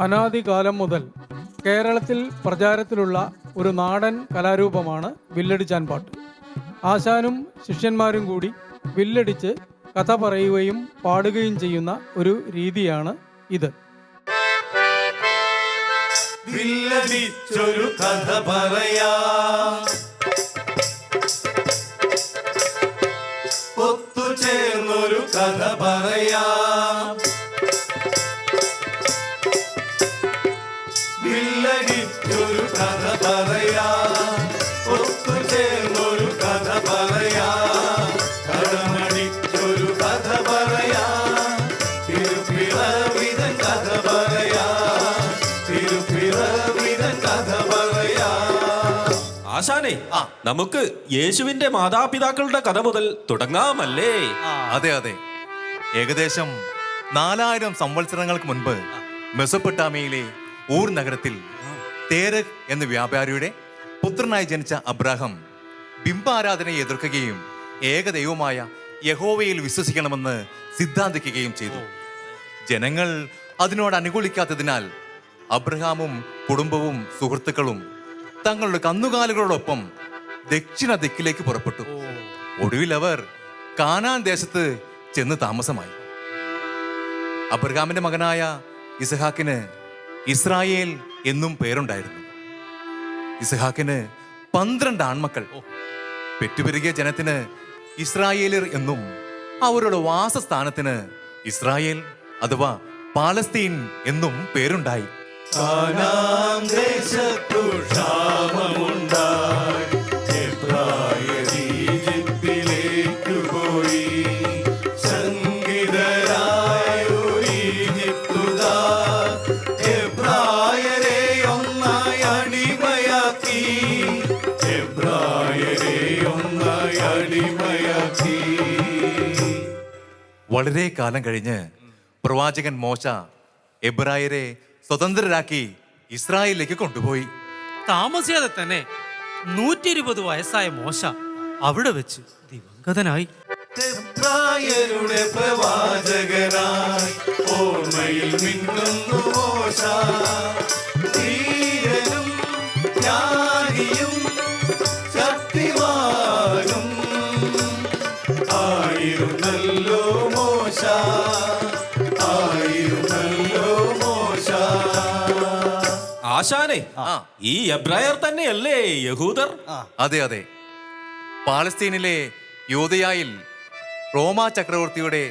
അനാദികാലം മുതൽ കേരളത്തിൽ പ്രചാരത്തിലുള്ള ഒരു നാടൻ കലാരൂപമാണ് വില്ലടിച്ചാൻ പാട്ട് ആശാനും ശിഷ്യന്മാരും കൂടി വില്ലടിച്ച് കഥ പറയുകയും പാടുകയും ചെയ്യുന്ന ഒരു രീതിയാണ് ഇത്. വില്ലടിച്ചൊരു കഥ പറയാ. നമുക്ക് യേശുവിന്റെ മാതാപിതാക്കളുടെ കഥ മുതൽ തുടങ്ങാമല്ലേ? അതെ അതെ. ഏകദേശം നാലായിരം സംവത്സരങ്ങൾക്ക് മുൻപ് മെസൊപ്പൊട്ടാമിയയിലെ ഊർ നഗരത്തിൽ തേരക് എന്ന വ്യാപാരിയുടെ പുത്രനായി ജനിച്ച അബ്രാഹം ബിംബാരാധനയെ എതിർക്കുകയും ഏകദൈവമായ യഹോവയിൽ വിശ്വസിക്കണമെന്ന് സിദ്ധാന്തിക്കുകയും ചെയ്തു. ജനങ്ങൾ അതിനോട് അനുകൂലിക്കാത്തതിനാൽ അബ്രഹാമും കുടുംബവും സുഹൃത്തുക്കളും തങ്ങളുടെ കന്നുകാലികളോടൊപ്പം ദക്ഷിണ ദിക്കിലേക്ക് പുറപ്പെട്ടു. ഒടുവിൽ അവർ കാനാൻ ദേശത്ത് ചെന്ന് താമസമായി. അബ്രഹാമിന്റെ മകനായ ഇസഹാക്കിന് ഇസ്രായേൽ എന്നും പേരുണ്ടായിരുന്നു. ഇസഹാക്കിന് പന്ത്രണ്ട് ആൺമക്കൾ. പെറ്റുപെരുകിയ ജനത്തിന് ഇസ്രായേലിർ എന്നും അവരുടെ വാസസ്ഥാനത്തിന് ഇസ്രായേൽ അഥവാ പാലസ്തീൻ എന്നും പേരുണ്ടായി. ദേശത്തു ക്ഷാമമുണ്ടായി. വളരെ കാലം കഴിഞ്ഞ് പ്രവാചകൻ മോശ എബ്രായരെ സ്വതന്ത്രരാക്കി ഇസ്രായേലിലേക്ക് കൊണ്ടുപോയി. താമസിയാതെ തന്നെ നൂറ്റി ഇരുപത് വയസ്സായ മോശ അവിടെ വെച്ച് ദിവംഗതനായി. എബ്രായരുടെ പ്രവാചകനായി ഓർമ്മയിൽ മിന്നുന്നു മോശ. ആശാനെ ഈ എബ്രായർ തന്നെയല്ലേ യഹൂദർ? അതെ അതെ. പാലസ്തീനിലെ യോധയായിൽ റോമാ ചക്രവർത്തിയുടെ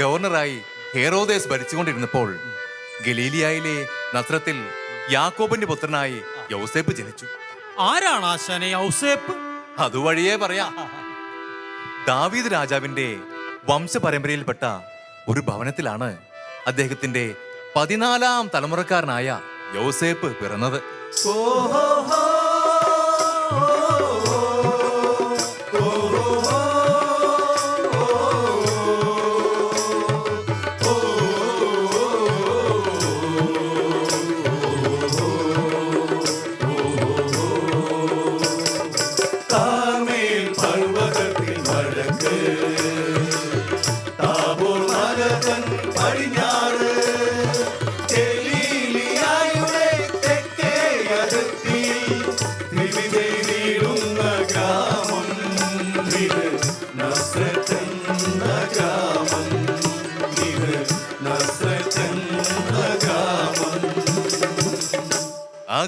ഗവർണറായി ഹേറോദേസ് ഭരിച്ചുകൊണ്ടിരുന്നപ്പോൾ ഗലീലിയായിലെ നസ്രത്തിൽ യാക്കോബിന്റെ പുത്രനായി യൗസേപ്പ് ജനിച്ചു. ആരാണ് ആശാനെ യൗസേപ്പ്? അതുവഴിയേ പറയാ. ദാവീദ് രാജാവിന്റെ വംശപരമ്പരയിൽപ്പെട്ട ഒരു ഭവനത്തിലാണ് അദ്ദേഹത്തിന്റെ പതിനാലാം തലമുറക്കാരനായ യൗസേപ്പ് പിറന്നത്. കാർമേൽ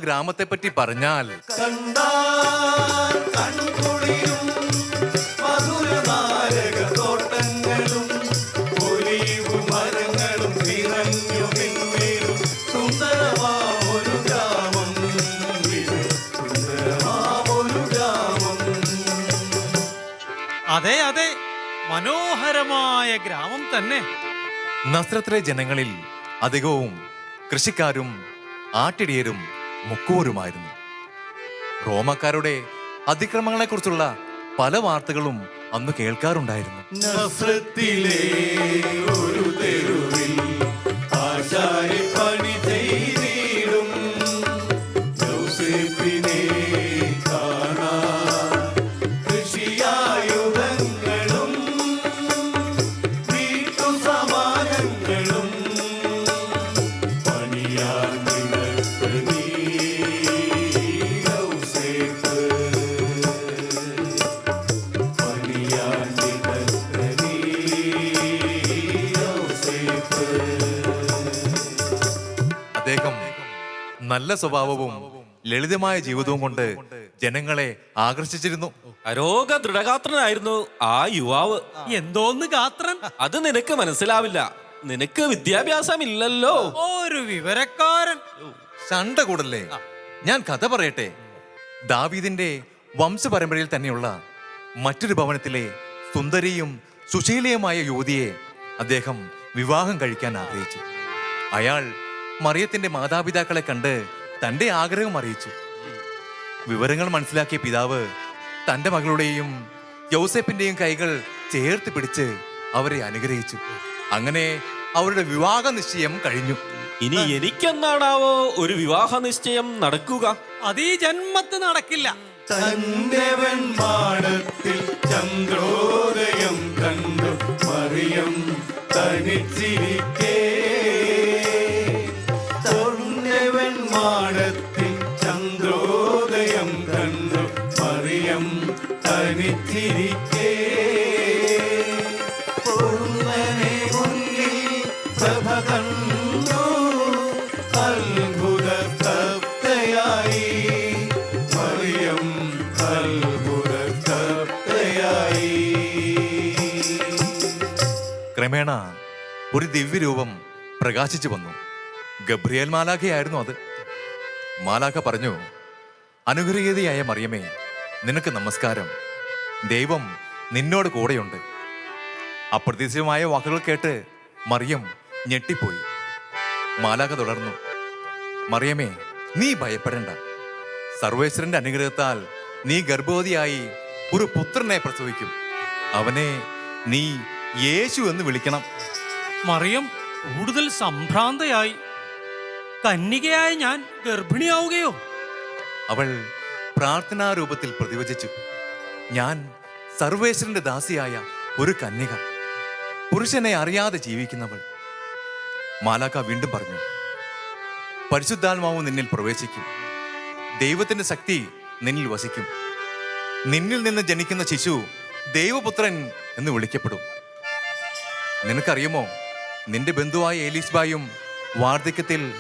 ഇത് പറ്റി പറഞ്ഞാൽ അതെ അതെ. മനോഹരമായ ഗ്രാമം തന്നെ. നസ്രത്തിലെ ജനങ്ങളിൽ അധികവും കൃഷിക്കാരും ആട്ടിടിയരും മുക്കുവരുമായിരുന്നു. റോമക്കാരുടെ അതിക്രമങ്ങളെക്കുറിച്ചുള്ള പല വാർത്തകളും അന്ന് കേൾക്കാറുണ്ടായിരുന്നു. ഒരു തെരുവിൽ നല്ല സ്വഭാവവും ലളിതമായ ജീവിതവും കൊണ്ട് ജനങ്ങളെ ആകർഷിച്ചിരുന്നു. അരോഗ ദൃഢഗാത്രനായിരുന്നു ആ യുവാവ്. എന്തോന്ന് ഗാത്രൻ അത് നിനക്ക് മനസ്സിലാവില്ല. നിനക്ക് വിദ്യാഭ്യാസം ഇല്ലല്ലോ ഒരു വിവരക്കാരൻ. ചണ്ട കൂടല്ലേ? ഞാൻ കഥ പറയട്ടെ. ദാവീദിന്റെ വംശപരമ്പരയിൽ തന്നെയുള്ള മറ്റൊരു ഭവനത്തിലെ സുന്ദരിയും സുശീലയുമായ യുവതിയെ അദ്ദേഹം വിവാഹം കഴിക്കാൻ ആഗ്രഹിച്ചു. അയാൾ മറിയത്തിന്റെ മാതാപിതാക്കളെ കണ്ട് തന്റെ ആഗ്രഹം അറിയിച്ചു. വിവരങ്ങൾ മനസ്സിലാക്കിയ പിതാവ് തന്റെ മകളുടെയും യൗസേപ്പിന്റെയും കൈകൾ ചേർത്ത് പിടിച്ച് അവരെ അനുഗ്രഹിച്ചു. അങ്ങനെ അവരുടെ വിവാഹ നിശ്ചയം കഴിഞ്ഞു. ഇനി എനിക്കെന്നാണാവോ ഒരു വിവാഹ നിശ്ചയം നടക്കുക? അതീ ഈ ജന്മത്ത് നടക്കില്ല. തന്റെ ചന്ദ്രോദയം കണ്ടു. മറിയം തനിച്ചിരിക്കേ ഒരു ദിവ്യരൂപം പ്രകാശിച്ചു വന്നു. ഗബ്രിയേൽ മാലാഖയായിരുന്നു അത്. മാലാഖ പറഞ്ഞു അനുഗ്രഹീതയായ മറിയമേ നിനക്ക് നമസ്കാരം. ദൈവം നിന്നോട് കൂടെയുണ്ട്. അപ്രതീക്ഷിതമായ വാക്കുകൾ കേട്ട് മറിയം ഞെട്ടിപ്പോയി. മാലാഖ തുടർന്നു മറിയമേ നീ ഭയപ്പെടേണ്ട. സർവേശ്വരന്റെ അനുഗ്രഹത്താൽ നീ ഗർഭവതിയായി ഒരു പുത്രനെ പ്രസവിക്കും. അവനെ നീ യേശു എന്ന് വിളിക്കണം. മറിയം കൂടുതൽ സംഭ്രാന്തയായി. കന്യകയായ ഞാൻ ഗർഭിണിയാവുകയോ? അവൾ പ്രാർത്ഥനാരൂപത്തിൽ പ്രതിവചിച്ചു. ഞാൻ സർവേശ്വരന്റെ ദാസിയായ ഒരു കന്യക. പുരുഷനെ അറിയാതെ ജീവിക്കുന്നവൾ. മാലാക്ക വീണ്ടും പറഞ്ഞു പരിശുദ്ധാത്മാവ് നിന്നിൽ പ്രവേശിക്കും. ദൈവത്തിന്റെ ശക്തി നിന്നിൽ വസിക്കും. നിന്നിൽ നിന്ന് ജനിക്കുന്ന ശിശു ദൈവപുത്രൻ എന്ന് വിളിക്കപ്പെടും. നിനക്കറിയുമോ നിന്റെ ബന്ധുവായ ഏലീസ് ബായും വാർദ്ധക്യത്തിൽ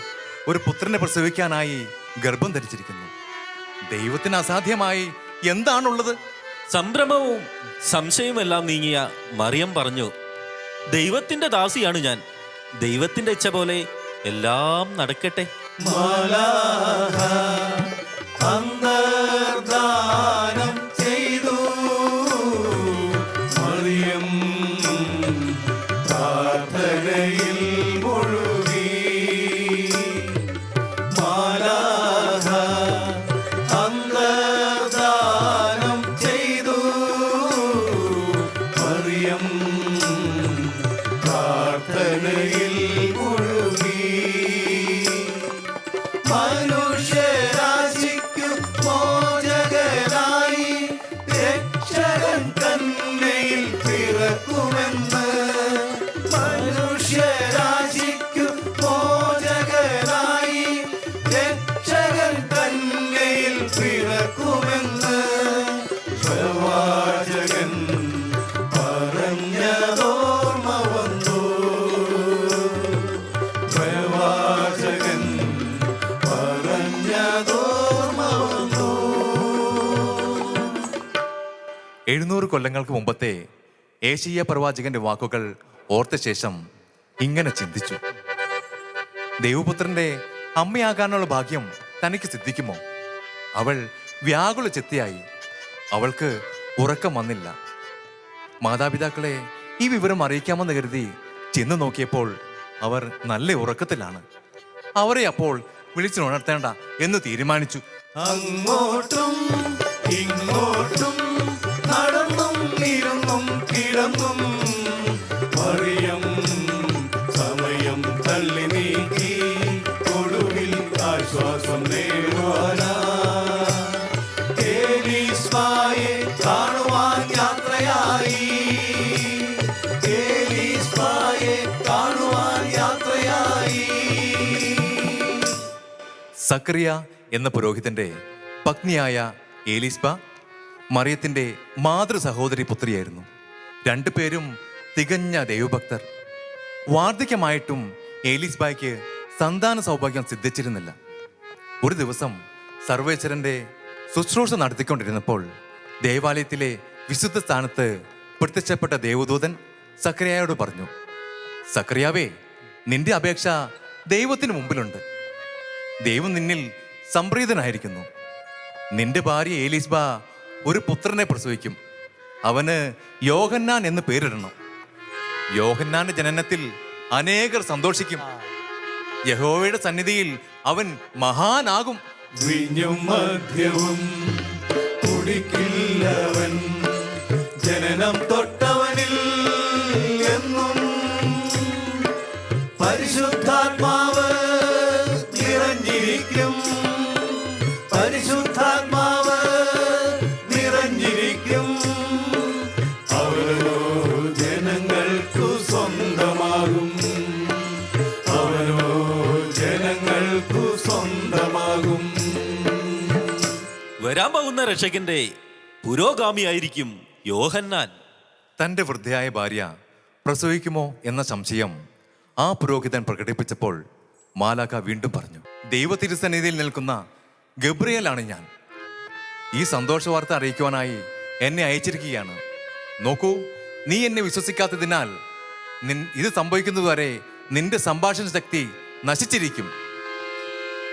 ഒരു പുത്രനെ പ്രസവിക്കാനായി ഗർഭം ധരിച്ചിരിക്കുന്നു. ദൈവത്തിന് അസാധ്യമായി എന്താണുള്ളത്? സംഭ്രമവും സംശയവുമെല്ലാം നീങ്ങിയ മറിയം പറഞ്ഞു ദൈവത്തിന്റെ ദാസിയാണ് ഞാൻ. ദൈവത്തിന്റെ ഇച്ഛ പോലെ എല്ലാം നടക്കട്ടെ. മാലാഹ പ്രാർത്ഥനയിൽ എഴുന്നൂറ് കൊല്ലങ്ങൾക്ക് മുമ്പത്തെ ഏഷ്യ പ്രവാചകന്റെ വാക്കുകൾ ഓർത്ത ശേഷം ഇങ്ങനെ ചിന്തിച്ചു. ദേവപുത്രന്റെ അമ്മയാകാനുള്ള ഭാഗ്യം തനിക്ക് സിദ്ധിക്കുമോ? അവൾ വ്യാകുല ചെത്തിയായി അവൾക്ക് ഉറക്കം വന്നില്ല. മാതാപിതാക്കളെ ഈ വിവരം അറിയിക്കാമെന്ന് കരുതി ചെന്ന് നോക്കിയപ്പോൾ അവർ നല്ല ഉറക്കത്തിലാണ്. അവരെ അപ്പോൾ വിളിച്ചുണർത്തേണ്ട എന്ന് തീരുമാനിച്ചു. അങ്ങോട്ടും ഇങ്ങോട്ടും സക്രിയ എന്ന പുരോഹിതന്റെ പത്നിയായ ഏലിസ്ബ മറിയത്തിന്റെ മാതൃ സഹോദരി പുത്രിയായിരുന്നു രണ്ടുപേരും തികഞ്ഞ ദൈവഭക്തർ. വാർദ്ധക്യമായിട്ടും ഏലിസ്ബായ്ക്ക് സന്താന സൗഭാഗ്യം സിദ്ധിച്ചിരുന്നില്ല. ഒരു ദിവസം സർവേശ്വരന്റെ ശുശ്രൂഷ നടത്തിക്കൊണ്ടിരുന്നപ്പോൾ ദേവാലയത്തിലെ വിശുദ്ധ സ്ഥാനത്ത് പ്രത്യക്ഷപ്പെട്ട ദേവദൂതൻ സക്രിയയോട് പറഞ്ഞു സക്രിയാവേ നിന്റെ അപേക്ഷ ദൈവത്തിന് മുമ്പിലുണ്ട്. ദൈവം നിന്നിൽ സംപ്രീതനായിരിക്കുന്നു. നിന്റെ ഭാര്യ ഏലീസ്ബ ഒരു പുത്രനെ പ്രസവിക്കും. അവന് യോഹന്നാൻ എന്ന് പേരിടണം. യോഹന്നാന്റെ ജനനത്തിൽ അനേകർ സന്തോഷിക്കും. യഹോവയുടെ സന്നിധിയിൽ അവൻ മഹാനാകും. മദ്യവും കുടിക്കില്ലവൻ വരാൻ പോകുന്ന രക്ഷകന്റെ പുരോഗാമിയായിരിക്കും യോഹന്നാൻ. തന്റെ വൃദ്ധയായ ഭാര്യ പ്രസവിക്കുമോ എന്ന സംശയം ആ പുരോഹിതൻ പ്രകടിപ്പിച്ചപ്പോൾ മാലാഖ വീണ്ടും പറഞ്ഞു ദൈവ തിരുസന്നിധിയിൽ നിൽക്കുന്ന ഗബ്രിയലാണ് ഞാൻ. ഈ സന്തോഷ വാർത്ത അറിയിക്കുവാനായി എന്നെ അയച്ചിരിക്കുകയാണ്. നോക്കൂ നീ എന്നെ വിശ്വസിക്കാത്തതിനാൽ നിൻ ഇത് സംഭവിക്കുന്നതുവരെ നിന്റെ സംഭാഷണ ശക്തി നശിച്ചിരിക്കും.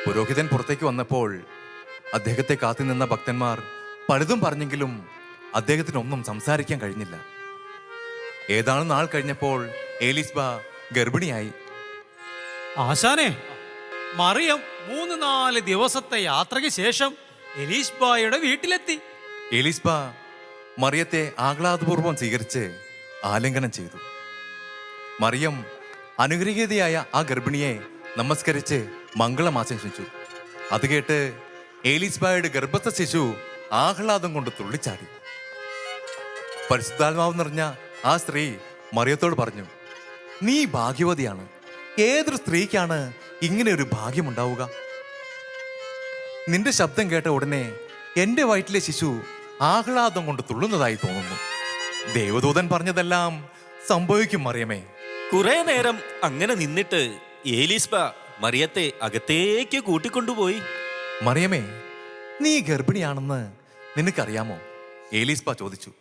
പുരോഹിതൻ പുറത്തേക്ക് വന്നപ്പോൾ അദ്ദേഹത്തെ കാത്തുനിന്ന ഭക്തന്മാർ പലതും പറഞ്ഞെങ്കിലും അദ്ദേഹത്തിനൊന്നും സംസാരിക്കാൻ കഴിഞ്ഞില്ല. ഏതാനും നാൾ കഴിഞ്ഞപ്പോൾ ഏലിസ്ബ ഗർഭിണിയായി. ആശാനെ മറിയം മൂന്ന് നാല് ദിവസത്തെ യാത്രയ്ക്ക് ശേഷം എലീസ്ബായുടെ വീട്ടിലെത്തി. എലീസ്ബ മറിയത്തെ ആഹ്ലാദപൂർവം സ്വീകരിച്ച് ആലിംഗനം ചെയ്തു. മറിയം അനുഗ്രഹീതയായ ആ ഗർഭിണിയെ നമസ്കരിച്ച് മംഗളം ആശംസിച്ചു. അത് കേട്ട് ഏലിസ്ബായുടെ ഗർഭസ്ഥ ശിശു ആഹ്ലാദം കൊണ്ട് തുള്ളിച്ചാടി. പരിശുദ്ധാത്മാവ് നിറഞ്ഞ ആ സ്ത്രീ മറിയത്തോട് പറഞ്ഞു നീ ഭാഗ്യവതിയാണ്. ഏതൊരു സ്ത്രീക്കാണ് ഇങ്ങനെ ഒരു ഭാഗ്യമുണ്ടാവുക നിന്റെ ശബ്ദം കേട്ട ഉടനെ എന്റെ വയറ്റിലെ ശിശു ആഹ്ലാദം കൊണ്ട് തുള്ളുന്നതായി തോന്നുന്നു. ദേവദൂതൻ പറഞ്ഞതെല്ലാം സംഭവിക്കും മറിയമേ. കുറെ നേരം അങ്ങനെ നിന്നിട്ട് ഏലിസ്ബ മറിയത്തെ അകത്തേക്ക് കൂട്ടിക്കൊണ്ടുപോയി. മറിയമേ നീ ഗർഭിണിയാണെന്ന് നിനക്കറിയാമോ? ഏലീസ്പ ചോദിച്ചു.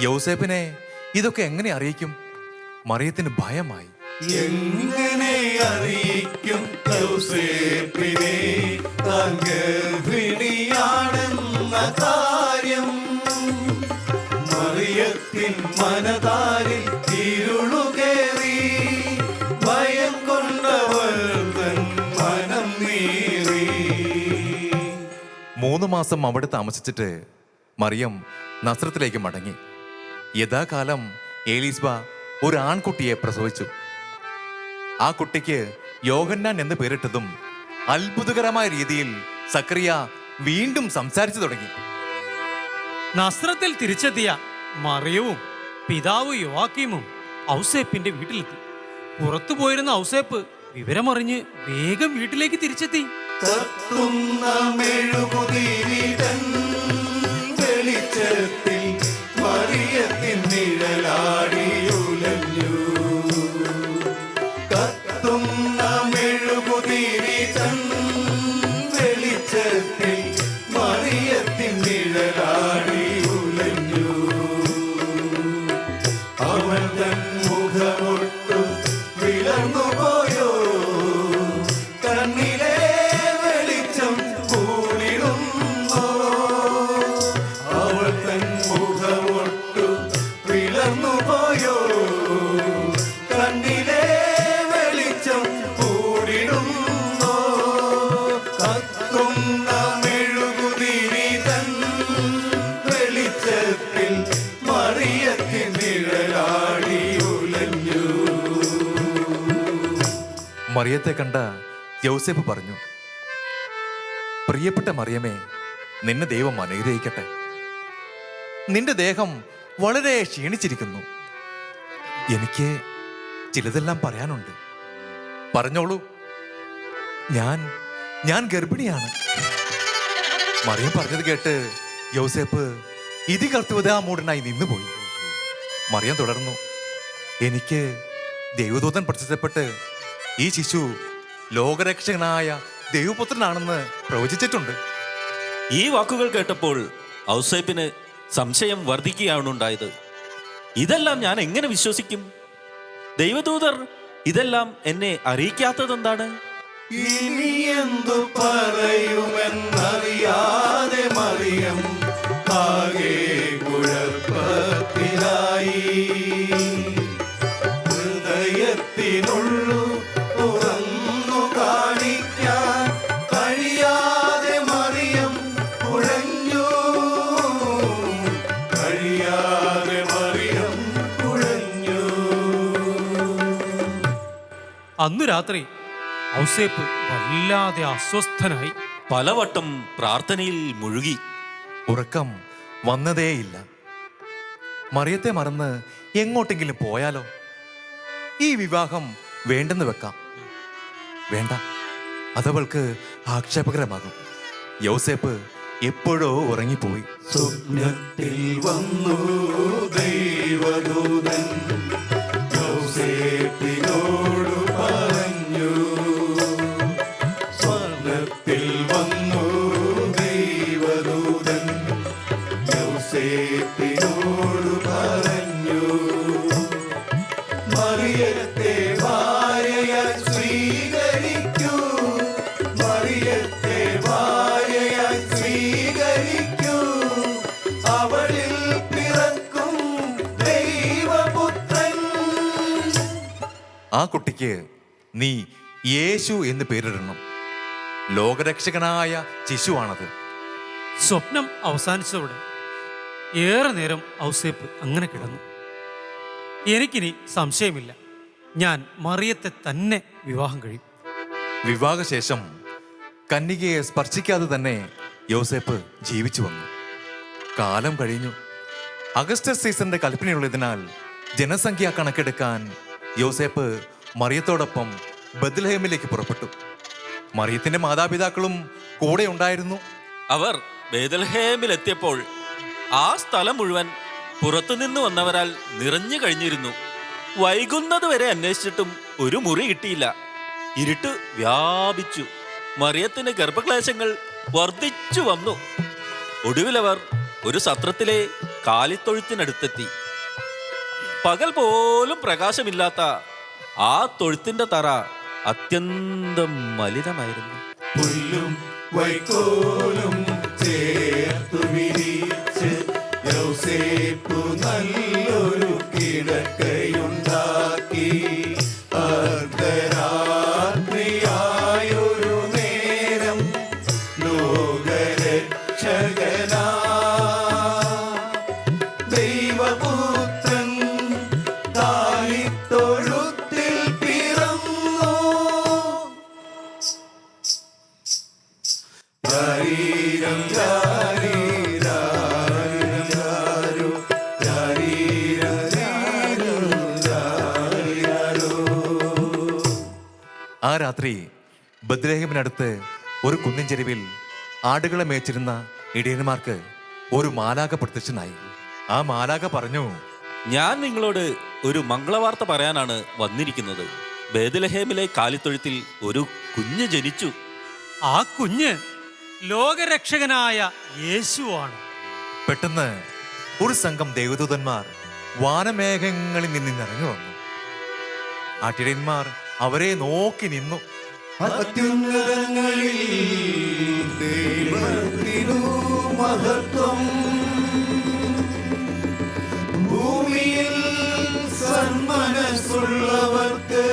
യൗസേപ്പിനെ ഇതൊക്കെ എങ്ങനെ അറിയിക്കും? മറിയത്തിന് ഭയമായി. എങ്ങനെ അറിയിക്കും യൗസേപ്പിനെ താൻ ഗർഭിണിയാണെന്ന കാര്യം മറിയത്തിൻ മനതാരിൽ മൂന്ന് മാസം അവിടെ താമസിച്ചിട്ട് മറിയം നസ്രത്തിലേക്ക് മടങ്ങി. യഥാകാലം ഏലീസ്ബ ഒരു ആൺകുട്ടിയെ പ്രസവിച്ചു. ആ കുട്ടിക്ക് യോഹന്നാൻ എന്ന് പേരിട്ടതും അത്ഭുതകരമായ രീതിയിൽ സക്രിയ വീണ്ടും സംസാരിച്ചു തുടങ്ങി. നസ്രത്തിൽ തിരിച്ചെത്തിയ മറിയവും പിതാവ് യോവാക്കീമും ഔസേപ്പിന്റെ വീട്ടിലെത്തി. പുറത്തു പോയിരുന്ന ഔസേപ്പ് വിവരമറിഞ്ഞ് വേഗം വീട്ടിലേക്ക് തിരിച്ചെത്തി. കത്തുന്ന മെഴുകുതിരിതൻ വെളിച്ചത്തിൽ മറിയത്തെ കണ്ട യൗസേപ്പ് പറഞ്ഞു പ്രിയപ്പെട്ട മറിയമേ നിന്നെ ദൈവം അനുഗ്രഹിക്കട്ടെ. നിന്റെ ദേഹം വളരെ ക്ഷീണിച്ചിരിക്കുന്നു. എനിക്ക് ചിലതെല്ലാം പറയാനുണ്ട്. പറഞ്ഞോളൂ. ഞാൻ ഞാൻ ഗർഭിണിയാണ്. മറിയം പറഞ്ഞത് കേട്ട് യോസേപ്പ് ഇതി കർത്തുവതാമൂടനായി നിന്നുപോയി. മറിയം തുടർന്നു എനിക്ക് ദൈവദൂതൻ പ്രത്യക്ഷപ്പെട്ട് ഈ ശിശു ലോകരക്ഷകനായ ദൈവപുത്രനാണെന്ന് പ്രവചിച്ചിട്ടുണ്ട്. ഈ വാക്കുകൾ കേട്ടപ്പോൾ ഔസേപ്പിന് സംശയം വർദ്ധിക്കുകയാണുണ്ടായത് ഇതെല്ലാം ഞാൻ എങ്ങനെ വിശ്വസിക്കും? ദൈവദൂതർ ഇതെല്ലാം എന്നെ അറിയിക്കാത്തതെന്താണ്? ഇനി എന്തു പറയുമെന്നറിയാതെ മറിയം ആകെ കുഴപ്പത്തിലായി. ഹൃദയത്തിനുള്ളു തുറന്നു കാണിക്കാൻ കഴിയാതെ മറിയം കുഴഞ്ഞു. കഴിയാതെ മറിയം കുഴഞ്ഞു. അന്നു രാത്രി ഔസേപ്പ് വല്ലാതെ അസ്വസ്ഥനായി. പലവട്ടം പ്രാർത്ഥനയിൽ മുഴുകി. ഉറക്കം വന്നതേയില്ല. മറിയത്തെ മറന്ന് എങ്ങോട്ടെങ്കിലും പോയാലോ? ഈ വിവാഹം വേണ്ടെന്ന് വെക്കാം. വേണ്ട. അതവൾക്ക് ആക്ഷേപകരമാകും. യോസേപ്പ് എപ്പോഴോ ഉറങ്ങിപ്പോയി. സ്വപ്നത്തിൽ വന്നു ദൈവദൂതൻ. യൗസേപ്പിനോട് പറഞ്ഞു. മറിയത്തെ സ്വീകരിക്കൂ. മറിയത്തെ ഭാര്യയായി സ്വീകരിക്കൂ. അവളിൽ പിറക്കും ദൈവപുത്രൻ. ആ കുട്ടിക്ക് നീ യേശു എന്ന് പേരിടണം. ലോകരക്ഷകനായ ശിശുവാണത്. സ്വപ്നം അവസാനിച്ചതോടെ ഏറെ നേരം ഔസേപ്പ് അങ്ങനെ കിടന്നു. എനിക്കിനി സംശയമില്ല. ഞാൻ മറിയത്തെ തന്നെ വിവാഹം കഴിയും വിവാഹശേഷം കന്യകയെ സ്പർശിക്കാതെ തന്നെ യോസേപ്പ് ജീവിച്ചു വന്നു. കാലം കഴിഞ്ഞു. അഗസ്റ്റസ് സീസന്റെ കൽപ്പനയുള്ളതിനാൽ ജനസംഖ്യ കണക്കെടുക്കാൻ യോസേപ്പ് മറിയത്തോടൊപ്പം ബദ്ലഹേമിലേക്ക് പുറപ്പെട്ടു. മറിയത്തിന്റെ മാതാപിതാക്കളും കൂടെ ഉണ്ടായിരുന്നു. അവർ ബേദൽഹേമിലെത്തിയപ്പോൾ ആ സ്ഥലം മുഴുവൻ പുറത്തുനിന്ന് വന്നവരാൽ നിറഞ്ഞു കഴിഞ്ഞിരുന്നു. വൈകുന്നതുവരെ അന്വേഷിച്ചിട്ടും ഒരു മുറി കിട്ടിയില്ല. ഇരുട്ട് വ്യാപിച്ചു. മറിയത്തിന് ഗർഭക്ലേശങ്ങൾ വർദ്ധിച്ചു വന്നു. ഒടുവിലവർ ഒരു സത്രത്തിലെ കാലിത്തൊഴുത്തിനടുത്തെത്തി. പകൽ പോലും പ്രകാശമില്ലാത്ത ആ തൊഴുത്തിന്റെ തറ അത്യന്തം മലിനമായിരുന്നു. പുല്ലും വൈക്കോലും യൗസേപ്പു നല്ലൊരു കിടക്കയുണ്ടാക്കി ആ രാത്രി ബദ്രേഹിമിനടുത്ത് ഒരു കുന്നിൻ ചെരുവിൽ ആടുകളെ മേച്ചിരുന്ന ഇടിയന്മാർക്ക് ഒരു മാലാക പ്രത്യക്ഷനായി. ആ മാലാക പറഞ്ഞു ഞാൻ നിങ്ങളോട് ഒരു മംഗളവാർത്ത പറയാനാണ് വന്നിരിക്കുന്നത്. ബേദലഹേമിലെ കാലിത്തൊഴുത്തിൽ ഒരു കുഞ്ഞ് ജനിച്ചു. ആ കുഞ്ഞ് ലോകരക്ഷകനായ യേശുവാണ്. പെട്ടെന്ന് ഒരു സംഘം ദേവദൂതന്മാർ വാനമേഘങ്ങളിൽ നിന്നിറങ്ങി വന്നു. ആട്ടിടയന്മാർ അവരെ നോക്കി നിന്നു. അത്യുന്നതങ്ങളിൽ ദൈവത്തിനു മഹത്വം. ഭൂമിയിൽ സന്മനസ്സുള്ളവർക്ക്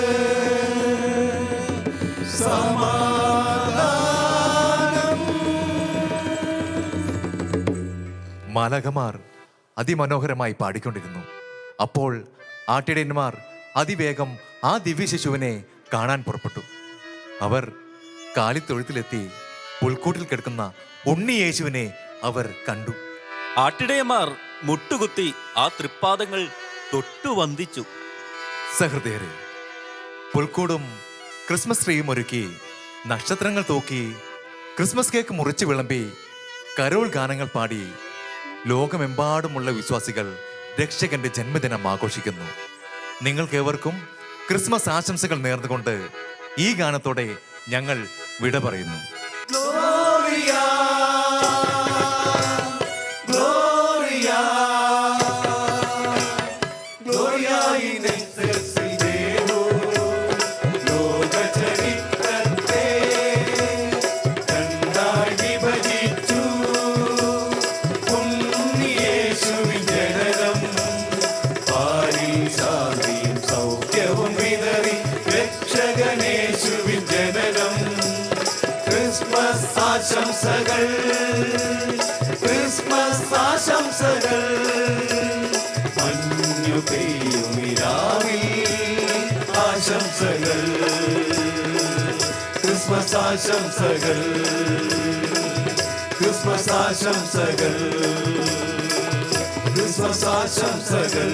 സമാധാനം. മാലകമാർ അതിമനോഹരമായി പാടിക്കൊണ്ടിരുന്നു. അപ്പോൾ ആട്ടിടയന്മാർ അതിവേഗം ആ ദിവ്യശിശുവിനെ കാണാൻ പുറപ്പെട്ടു. അവർ കാലിത്തൊഴുത്തിലെത്തി പുൽക്കൂട്ടിൽ കിടക്കുന്ന ഉണ്ണി യേശുവിനെ അവർ കണ്ടു. ആട്ടിടയന്മാർ മുട്ടുകുത്തി ആ തൃപ്പാദങ്ങൾ തൊട്ടു വന്ദിച്ചു. സഹൃദയരെ പുൽക്കൂടും ക്രിസ്മസ് ട്രീയും ഒരുക്കി നക്ഷത്രങ്ങൾ തൂക്കി ക്രിസ്മസ് കേക്ക് മുറിച്ച് വിളമ്പി കരോൾ ഗാനങ്ങൾ പാടി ലോകമെമ്പാടുമുള്ള വിശ്വാസികൾ രക്ഷകന്റെ ജന്മദിനം ആഘോഷിക്കുന്നു. നിങ്ങൾക്കേവർക്കും ക്രിസ്മസ് ആശംസകൾ നേർന്നുകൊണ്ട് ഈ ഗാനത്തോടെ ഞങ്ങൾ വിട പറയുന്നു. ആശംസകൾ. ക്രിസ്മസ് ആശംസകൾ. മഞ്ഞു പെയ്യും ഇരാവിൽ ആശംസകൾ. ക്രിസ്മസ് ആശംസകൾ. ക്രിസ്മസ് ആശംസകൾ. ക്രിസ്മസ് ആശംസകൾ.